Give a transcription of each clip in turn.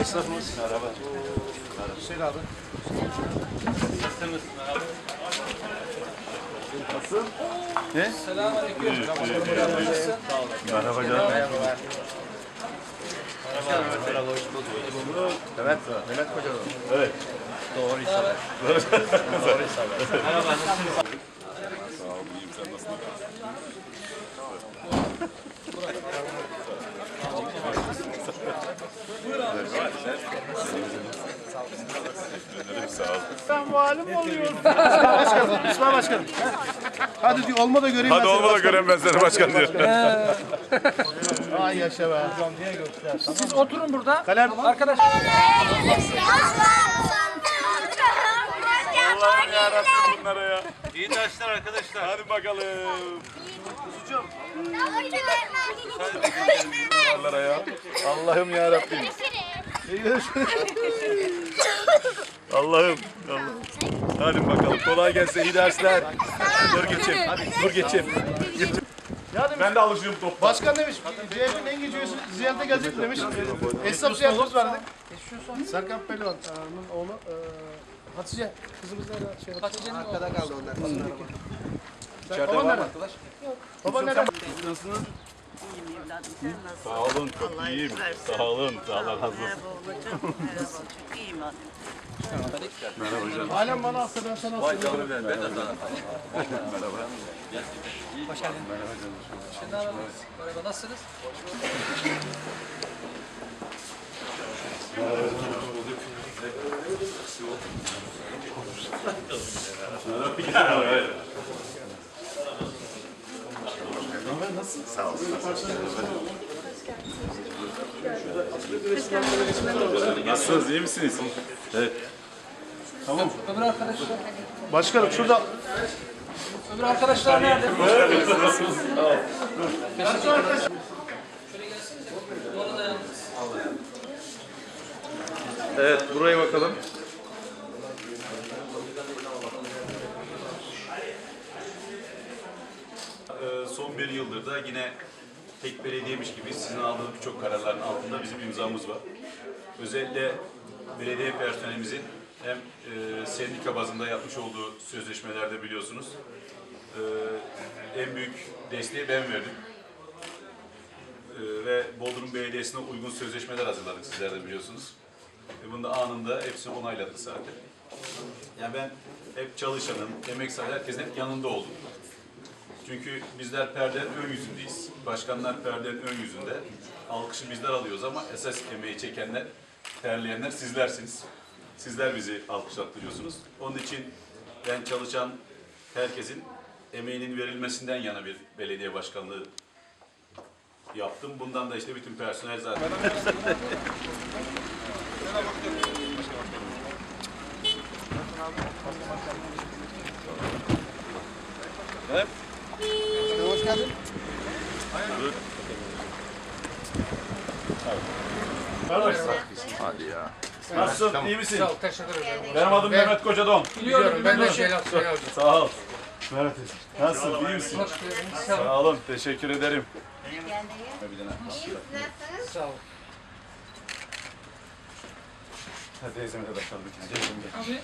Esnafımız. Merhaba. Hüseyin abi. Nasılsın? Ne? Merhaba canım. Evet, Mehmet Kocaman. Evet. Doğru iş haber. Doğru iş haber. Merhaba, nasılsınız? Sağ ol, iyiyim. Sen nasılsın? Sağ ol. Ben valim oluyorum. başkanım, İsmail Başkanım. Hadi diyor, olma da göreyim Hadi ben olma da gören ben seni başkan diyor. Ay yaşa be. Siz oturun burada. Kalem. Arkadaş Allah'ım yarabbim bunlara ya. İyi dersler arkadaşlar. Hadi bakalım. Bunlara ya. Allah'ım yarabbim. Allah'ım. Allah'ım. Hadi bakalım. Kolay gelsin. İyi dersler. Dur geçeyim. Dur geçeyim. Ben de alışıyorum top. Başkan demiş, CHP'nin en genç üyesi ziyarete gelecek demiş. Esnaf ziyaretimiz vardı. Serkan Pehlivan'ın oğlu e, Hatice. Kızımız nerede? Şey, Hatice'nin Arkada kaldı onlar. İçeride var mı arkadaş? Baba nerede? Nasılsınız? İyiyim evladım sen nasılsın? Sağ olun. Çok Allah iyiyim. versin. Sağ olun. Allah razı olsun. Merhaba babacığım. Merhaba çok iyiyim anne. Merhaba canım. Halen bana alsa ben sana alsam. merhaba nasılsınız? Nasılsınız? İyi misiniz? Evet. Öbür arkadaşlar. Başkanım şurada Öbür arkadaşlar nerede? Evet, buraya bakalım. Ee, Son bir yıldır da yine tek belediyemiş gibi sizin aldığınız birçok kararların altında bizim imzamız var. Özellikle belediye personelimizin hem e, sendika bazında yapmış olduğu sözleşmelerde biliyorsunuz e, en büyük desteği ben verdim. E, ve Bodrum Belediyesi'ne uygun sözleşmeler hazırladık sizler de biliyorsunuz. E, bunu da anında hepsini onayladık zaten. Yani ben hep çalışanın, emek sahibi herkesin hep yanında oldum. Çünkü bizler perdenin ön yüzündeyiz. Başkanlar perdenin ön yüzünde. Alkışı bizler alıyoruz ama esas emeği çekenler, terleyenler sizlersiniz. Sizler bizi alkışlattırıyorsunuz. Onun için ben çalışan herkesin emeğinin verilmesinden yana bir belediye başkanlığı yaptım. Bundan da işte bütün personel zaten hoş geldin. Nasılsın? İyi misin? Teşekkür ederim. Benim adım Mehmet Kocadon. Biliyorum ben de şey yaptım. Sağ ol. Mehmet Nasılsın? İyi misin? Hoş geldiniz. Sağ olun. Sağ olun. Teşekkür ederim. Sağ olun. Hadi teyzeme de bakalım. Abi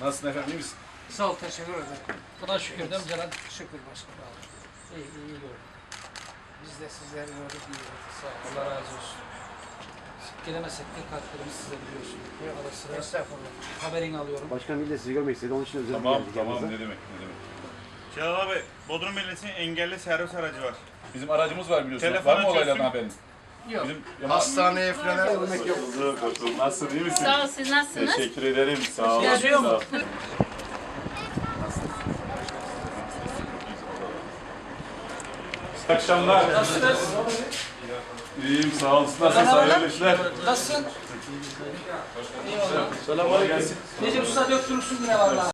Nasılsın efendim? İyi misin? sağ ol teşekkür ederim. Buna şükür değil mi Celal? Şükür başkanım. İyi iyi iyi gördüm. Biz de sizleri gördük iyi gördük. Sağ ol. Allah razı olsun. Gelemesek de katkılarımız size biliyorsun. Ara sıra Estağfurullah. haberini alıyorum. Başkan bir de sizi görmek istedi. Onun için özel Tamam, geldik tamam. yanınıza. Ne demek? Ne demek? Celal abi, Bodrum Belediyesi'nin engelli servis aracı var. Bizim aracımız var biliyorsun. Telefonu var mı olaylardan çözsün. haberin? Yok. Bizim Hastaneye falan Bulduk, bulduk. Nasılsın? iyi misin? Sağ ol, siz nasılsınız? Teşekkür ederim. Sağ olun. Yazıyor mu? Sağ ol. İyi akşamlar. Nasılsınız? İyiyim sağ olun. Nasılsın? Hayırlı işler. Nasılsın? Selam gelsin. Necip Usta döktürürsün yine vallahi.